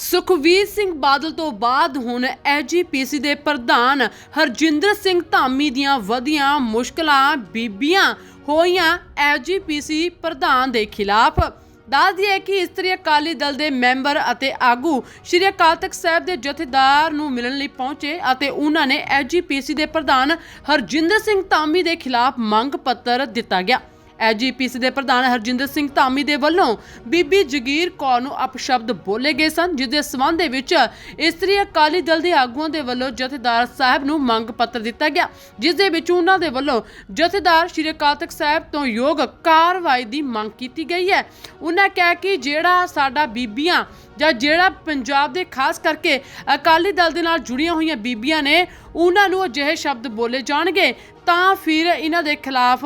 ਸੁਖਵੀਰ ਸਿੰਘ ਬਾਦਲ ਤੋਂ ਬਾਅਦ ਹੁਣ ਐਜੀਪੀਸੀ ਦੇ ਪ੍ਰਧਾਨ ਹਰਜਿੰਦਰ ਸਿੰਘ ਧਾਮੀ ਦੀਆਂ ਵਧੀਆਂ ਮੁਸ਼ਕਲਾਂ ਬੀਬੀਆਂ ਹੋਈਆਂ ਐਜੀਪੀਸੀ ਪ੍ਰਧਾਨ ਦੇ ਖਿਲਾਫ। ਦੱਸ ਦਈਏ ਕਿ ਇਸਤਰੀ ਅਕਾਲੀ ਦਲ ਦੇ ਮੈਂਬਰ ਅਤੇ ਆਗੂ ਸ਼੍ਰੀ ਅਕਾਲ ਤਖਤ ਸਾਹਿਬ ਦੇ ਜਥੇਦਾਰ ਨੂੰ ਮਿਲਣ ਲਈ ਪਹੁੰਚੇ ਅਤੇ ਉਹਨਾਂ ਨੇ ਐਜੀਪੀਸੀ ਦੇ ਪ੍ਰਧਾਨ ਹਰਜਿੰਦਰ ਸਿੰਘ ਧਾਮੀ ਦੇ ਖਿਲਾਫ ਮੰਗ ਪੱਤਰ ਦਿੱਤਾ ਗਿਆ। ਐਜੀਪੀਸੀ ਦੇ ਪ੍ਰਧਾਨ ਹਰਜਿੰਦਰ ਸਿੰਘ ਧਾਮੀ ਦੇ ਵੱਲੋਂ ਬੀਬੀ ਜਗੀਰ ਕੌਰ ਨੂੰ ਅਪਸ਼ਬਦ ਬੋਲੇ ਗਏ ਸਨ, ਜਿਸ ਦੇ ਸਬੰਧ ਦੇ ਵਿੱਚ ਇਸਤਰੀ ਅਕਾਲੀ ਦਲ ਦੇ ਆਗੂਆਂ ਦੇ ਵੱਲੋਂ ਜਥੇਦਾਰ ਸਾਹਿਬ ਨੂੰ ਮੰਗ ਪੱਤਰ ਦਿੱਤਾ ਗਿਆ, ਜਿਸ ਦੇ ਵਿੱਚ ਉਹਨਾਂ ਦੇ ਵੱਲੋਂ ਜਥੇਦਾਰ ਸ਼੍ਰੀ ਅਕਾਲ ਤਖਤ ਸਾਹਿਬ ਤੋਂ ਯੋਗ ਕਾਰਵਾਈ ਦੀ ਮੰਗ ਕੀਤੀ ਗਈ ਹੈ। ਉਹਨਾਂ ਕਿਹਾ ਕਿ ਜਿਹੜਾ ਸਾਡਾ ਬੀਬੀਆਂ ਜਾਂ ਜਿਹੜਾ ਪੰਜਾਬ ਦੇ ਖਾਸ ਕਰਕੇ ਅਕਾਲੀ ਦਲ ਦੇ ਨਾਲ ਜੁੜੀਆਂ ਹੋਈਆਂ ਬੀਬੀਆਂ ਨੇ, ਉਹਨਾਂ ਨੂੰ ਅਜਿਹੇ ਸ਼ਬਦ ਬੋਲੇ ਜਾਣਗੇ, ਤਾਂ ਫਿਰ ਇਹਨਾਂ ਦੇ ਖਿਲਾਫ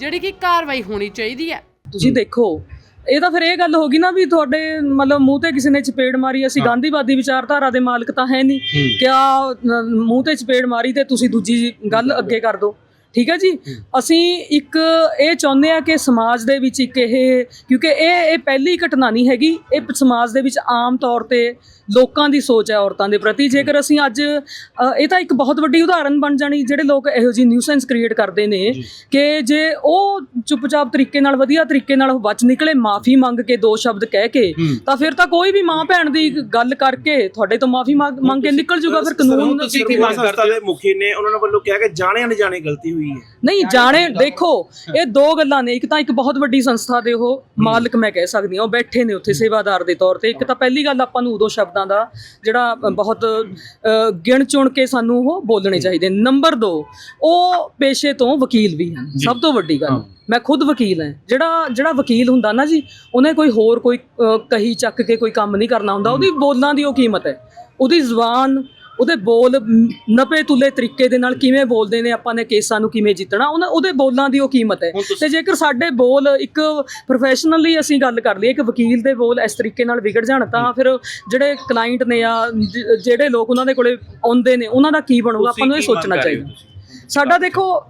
ਜਿਹੜੀ ਕਿ ਕਾਰਵਾਈ ਹੋਣੀ ਚਾਹੀਦੀ ਹੈ। ਤੁਸੀਂ ਦੇਖੋ ਇਹ ਤਾਂ ਫਿਰ ਇਹ ਗੱਲ ਹੋ ਗਈ ਨਾ ਵੀ ਤੁਹਾਡੇ ਮਤਲਬ ਮੂੰਹ ਤੇ ਕਿਸੇ ਨੇ ਚਪੇੜ ਮਾਰੀ ਅਸੀਂ ਗਾਂਧੀਵਾਦੀ ਵਿਚਾਰਧਾਰਾ ਦੇ ਮਾਲਕ ਤਾਂ ਹੈ ਨਹੀਂ। ਕਿਆ ਮੂੰਹ ਤੇ ਚਪੇੜ ਮਾਰੀ ਤੇ ਤੁਸੀਂ ਦੂਜੀ ਗੱਲ ਅੱਗੇ ਕਰ ਦਿਓ ਠੀਕ ਹੈ ਜੀ? ਅਸੀਂ ਇੱਕ ਇਹ ਚਾਹੁੰਦੇ ਆ ਕਿ ਸਮਾਜ ਦੇ ਵਿੱਚ ਇੱਕ ਇਹ ਕਿਉਂਕਿ ਇਹ ਇਹ ਪਹਿਲੀ ਘਟਨਾ ਨਹੀਂ ਹੈਗੀ। ਇਹ ਸਮਾਜ ਦੇ ਵਿੱਚ ਆਮ ਤੌਰ ਤੇ ਲੋਕਾਂ ਦੀ ਸੋਚ ਹੈ ਔਰਤਾਂ ਦੇ ਪ੍ਰਤੀ। ਜੇਕਰ ਅਸੀਂ ਅੱਜ ਇਹ ਤਾਂ ਇੱਕ ਬਹੁਤ ਵੱਡੀ ਉਦਾਹਰਨ ਬਣ ਜਾਣੀ ਜਿਹੜੇ ਲੋਕ ਇਹੋ ਜਿਹੀ ਨਿਊਸੈਂਸ ਕ੍ਰੀਏਟ ਕਰਦੇ ਨੇ ਕਿ ਜੇ ਉਹ ਚੁੱਪਚਾਪ ਤਰੀਕੇ ਨਾਲ ਵਧੀਆ ਤਰੀਕੇ ਨਾਲ ਬਚ ਨਿਕਲੇ ਮਾਫੀ ਮੰਗ ਕੇ ਦੋ ਸ਼ਬਦ ਕਹਿ ਕੇ ਤਾਂ ਫਿਰ ਤਾਂ ਕੋਈ ਵੀ ਮਾਂ ਭੈਣ ਦੀ ਗੱਲ ਕਰਕੇ ਤੁਹਾਡੇ ਤੋਂ ਮਾਫੀ ਮੰਗ ਕੇ ਨਿਕਲ ਜੂਗਾ ਫਿਰ ਕਾਨੂੰਨ ਤੁਸੀਂ ਕੀ ਮੰਗ ਕਰਦੇ ਦੇ ਮੁਖੀ ਨੇ ਉਹਨਾਂ ਵੱਲੋਂ ਕਿਹਾ ਕਿ ਜਾਣੇ ਅਣਜਾਣੇ ਗਲਤੀ ਹੋਈ ਹੈ। ਨਹੀਂ ਜਾਣੇ ਦੇਖੋ ਇਹ ਦੋ ਗੱਲਾਂ ਨੇ। ਇੱਕ ਤਾਂ ਇੱਕ ਬਹੁਤ ਵੱਡੀ ਸੰਸਥਾ ਦੇ ਉਹ ਮਾਲਕ ਮੈਂ ਕਹਿ ਸਕਦੀ ਹਾਂ ਉਹ ਬੈਠੇ ਨੇ ਉੱਥੇ ਸੇਵਾਦਾਰ ਦੇ ਤੌਰ ਤੇ। ਇੱਕ ਤਾਂ ਪਹਿਲੀ ਗੱਲ ਆਪਾਂ ਨੂੰ ਉਦੋਂ ਸ਼ਬਦਾਂ ਦਾ ਜਿਹੜਾ ਬਹੁਤ ਗਿਣ ਚੁਣ ਕੇ ਸਾਨੂੰ ਉਹ ਬੋਲਣੇ ਚਾਹੀਦੇ। ਨੰਬਰ 2 ਉਹ ਪੇਸ਼ੇ ਤੋਂ ਵਕੀਲ ਵੀ ਹਨ। ਸਭ ਤੋਂ ਵੱਡੀ ਗੱਲ। ਮੈਂ ਖੁਦ ਵਕੀਲ ਹਾਂ। ਜਿਹੜਾ ਜਿਹੜਾ ਵਕੀਲ ਹੁੰਦਾ ਨਾ ਜੀ ਉਹਨੇ ਕੋਈ ਹੋਰ ਕੋਈ ਕਹੀ ਚੱਕ ਕੇ ਕੋਈ ਕੰਮ ਨਹੀਂ ਕਰਨਾ ਹੁੰਦਾ। ਉਹਦੀ ਬੋਲਾਂ ਦੀ ਉਹ ਕੀਮਤ ਹੈ। ਉਹਦੀ ਜ਼ੁਬਾਨ ਉਹਦੇ ਬੋਲ ਨਪੇ ਤੁਲੇ ਤਰੀਕੇ ਦੇ ਨਾਲ ਕਿਵੇਂ ਬੋਲਦੇ ਨੇ ਆਪਾਂ ਨੇ ਕੇਸਾਂ ਨੂੰ ਕਿਵੇਂ ਜਿੱਤਣਾ ਉਹਨਾਂ ਉਹਦੇ ਬੋਲਾਂ ਦੀ ਉਹ ਕੀਮਤ ਹੈ। ਤੇ ਜੇਕਰ ਸਾਡੇ ਬੋਲ ਇੱਕ ਪ੍ਰੋਫੈਸ਼ਨਲੀ ਅਸੀਂ ਗੱਲ ਕਰ ਲਈਏ ਇੱਕ ਵਕੀਲ ਦੇ ਬੋਲ ਇਸ ਤਰੀਕੇ ਨਾਲ ਵਿਗੜ ਜਾਣ ਤਾਂ ਫਿਰ ਜਿਹੜੇ ਕਲਾਇੰਟ ਨੇ ਜ- ਜਿਹੜੇ ਲੋਕ ਉਹਨਾਂ ਦੇ ਕੋਲੇ ਆਉਂਦੇ ਨੇ ਉਹਨਾਂ ਦਾ ਕੀ ਬਣੂਗਾ? ਆਪਾਂ ਨੂੰ ਇਹ ਸੋਚਣਾ ਚਾਹੀਦਾ। ਸਾਡਾ ਦੇਖੋ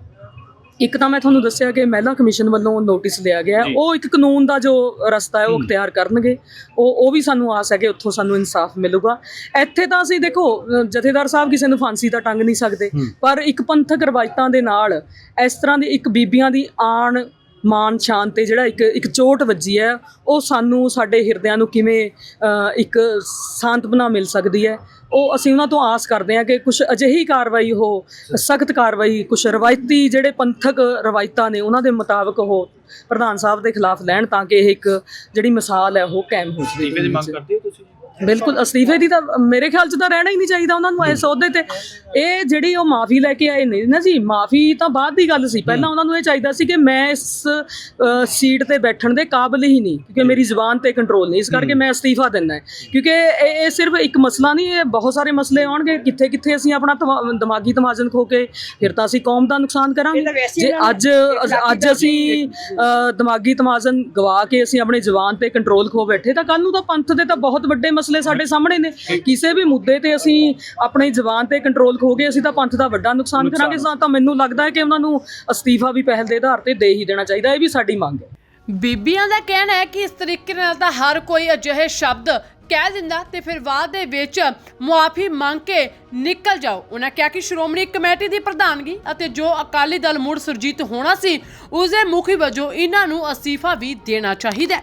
ਇੱਕ ਤਾਂ ਮੈਂ ਤੁਹਾਨੂੰ ਦੱਸਿਆ ਕਿ ਮਹਿਲਾ ਕਮਿਸ਼ਨ ਵੱਲੋਂ ਨੋਟਿਸ ਲਿਆ ਗਿਆ। ਹੈ। ਉਹ ਇੱਕ ਕਾਨੂੰਨ ਦਾ ਜੋ ਰਸਤਾ ਹੈ ਉਹ ਅਖਤਿਆਰ ਕਰਨਗੇ। ਉਹ ਉਹ ਵੀ ਸਾਨੂੰ ਆਸ ਹੈ ਕਿ ਉੱਥੋਂ ਸਾਨੂੰ ਇਨਸਾਫ ਮਿਲੂਗਾ। ਇੱਥੇ ਤਾਂ ਅਸੀਂ ਦੇਖੋ ਅ, ਜਥੇਦਾਰ ਸਾਹਿਬ ਕਿਸੇ ਨੂੰ ਫਾਂਸੀ ਤਾਂ ਟੰਗ ਨਹੀਂ ਸਕਦੇ। ਪਰ ਇੱਕ ਪੰਥਕ ਰਵਾਇਤਾਂ ਦੇ ਨਾਲ ਇਸ ਤਰ੍ਹਾਂ ਦੀ ਇੱਕ ਬੀਬੀਆਂ ਦੀ ਆਣ ਮਾਨ ਸ਼ਾਨ ਤੇ ਜਿਹੜਾ ਇੱਕ ਇੱਕ ਚੋਟ ਵੱਜੀ ਹੈ, ਉਹ ਸਾਨੂੰ ਸਾਡੇ ਹਿਰਦਿਆਂ ਨੂੰ ਕਿਵੇਂ ਇੱਕ ਸਾਂਤਵਨਾ ਮਿਲ ਸਕਦੀ ਹੈ? ਉਹ ਅਸੀਂ ਉਹਨਾਂ ਤੋਂ ਆਸ ਕਰਦੇ ਹਾਂ ਕਿ ਕੁਝ ਅਜਿਹੀ ਕਾਰਵਾਈ ਹੋ, ਸਖਤ ਕਾਰਵਾਈ ਕੁਝ ਰਵਾਇਤੀ ਜਿਹੜੇ ਪੰਥਕ ਰਵਾਇਤਾਂ ਨੇ, ਉਹਨਾਂ ਦੇ ਮੁਤਾਬਕ ਉਹ ਪ੍ਰਧਾਨ ਸਾਹਿਬ ਦੇ ਖਿਲਾਫ ਲੈਣ ਤਾਂ ਕਿ ਇਹ ਇੱਕ ਜਿਹੜੀ ਮਿਸਾਲ ਹੈ, ਉਹ ਕਾਇਮ ਹੋ ਸਕੇ ਮੰਗ ਕਰਦੇ ਹੋ ਤੁਸੀਂ? ਬਿਲਕੁਲ ਅਸਤੀਫੇ ਦੀ ਤਾਂ ਮੇਰੇ ਖਿਆਲ 'ਚ ਤਾਂ ਰਹਿਣਾ ਹੀ ਨਹੀਂ ਚਾਹੀਦਾ ਉਹਨਾਂ ਨੂੰ ਇਸ ਅਹੁਦੇ ਤੇ। ਇਹ ਜਿਹੜੀ ਉਹ ਮਾਫੀ ਲੈ ਕੇ ਆਏ ਨੇ ਨਾ ਜੀ ਮਾਫੀ ਤਾਂ ਬਾਅਦ ਦੀ ਗੱਲ ਸੀ। ਪਹਿਲਾਂ ਉਹਨਾਂ ਨੂੰ ਇਹ ਚਾਹੀਦਾ ਸੀ ਕਿ ਮੈਂ ਇਸ ਸੀਟ ਤੇ ਬੈਠਣ ਦੇ ਕਾਬਿਲ ਹੀ ਨਹੀਂ ਕਿਉਂਕਿ ਮੇਰੀ ਜ਼ੁਬਾਨ ਤੇ ਕੰਟਰੋਲ ਨਹੀਂ। ਇਸ ਕਰਕੇ ਮੈਂ ਅਸਤੀਫਾ ਦਿੰਦਾ ਹੈ। ਕਿਉਂਕਿ ਇਹ ਸਿਰਫ ਇੱਕ ਮਸਲਾ ਨਹੀਂ ਇਹ ਬਹੁਤ ਸਾਰੇ ਮਸਲੇ ਆਉਣਗੇ। ਕਿੱਥੇ ਕਿੱਥੇ ਅਸੀਂ ਆਪਣਾ ਦਿਮਾਗੀ ਤਵਾਜ਼ਨ ਖੋ ਕੇ ਫਿਰ ਤਾਂ ਅਸੀਂ ਕੌਮ ਦਾ ਨੁਕਸਾਨ ਕਰਾਂਗੇ। ਜੇ ਅੱਜ ਅੱਜ ਅਸੀਂ ਦਿਮਾਗੀ ਤਵਾਜ਼ਨ ਗਵਾ ਕੇ ਅਸੀਂ ਆਪਣੇ ਜ਼ੁਬਾਨ ਤੇ ਕੰਟਰੋਲ ਖੋ ਬੈਠੇ ਤਾਂ ਕੱਲ ਨੂੰ ਤਾਂ ਪੰਥ ਦੇ ਤਾਂ ਬਹੁਤ ਵੱਡੇ ਮਸਲੇ ਸਾਡੇ ਸਾਹਮਣੇ ਨੇ। ਕਿਸੇ ਵੀ ਮੁੱਦੇ ਤੇ ਅਸੀਂ ਆਪਣੀ ਜ਼ੁਬਾਨ ਤੇ ਕੰਟਰੋਲ ਖੋ ਗਏ ਅਸੀਂ ਤਾਂ ਪੰਥ ਦਾ ਵੱਡਾ ਨੁਕਸਾਨ ਕਰਾਂਗੇ। ਤਾਂ ਤਾਂ ਮੈਨੂੰ ਲੱਗਦਾ ਹੈ ਕਿ ਉਹਨਾਂ ਨੂੰ ਅਸਤੀਫਾ ਵੀ ਪਹਿਲ ਦੇ ਆਧਾਰ ਤੇ ਦੇ ਹੀ ਦੇਣਾ ਚਾਹੀਦਾ। ਇਹ ਵੀ ਸਾਡੀ ਮੰਗ ਹੈ। ਬੀਬੀਆਂ ਦਾ ਕਹਿਣਾ ਹੈ ਕਿ ਇਸ ਤਰੀਕੇ ਨਾਲ ਤਾਂ ਹਰ ਕੋਈ ਅਜਿਹੇ ਸ਼ਬਦ ਕਹਿ ਦਿੰਦਾ ਤੇ ਫਿਰ ਬਾਅਦ ਦੇ ਵਿੱਚ ਮੁਆਫੀ ਮੰਗ ਕੇ ਨਿਕਲ ਜਾਓ। ਉਹਨਾਂ ਕਿਹਾ ਕਿ ਸ਼੍ਰੋਮਣੀ ਕਮੇਟੀ ਦੀ ਪ੍ਰਧਾਨਗੀ ਅਤੇ ਜੋ ਅਕਾਲੀ ਦਲ ਮੁੜ ਸੁਰਜੀਤ ਹੋਣਾ ਸੀ ਉਸ ਦੇ ਮੁਖੀ ਵਜੋਂ ਇਹਨਾਂ ਨੂੰ ਅਸਤੀਫਾ ਵੀ ਦੇਣਾ ਚਾਹੀਦਾ ਹੈ।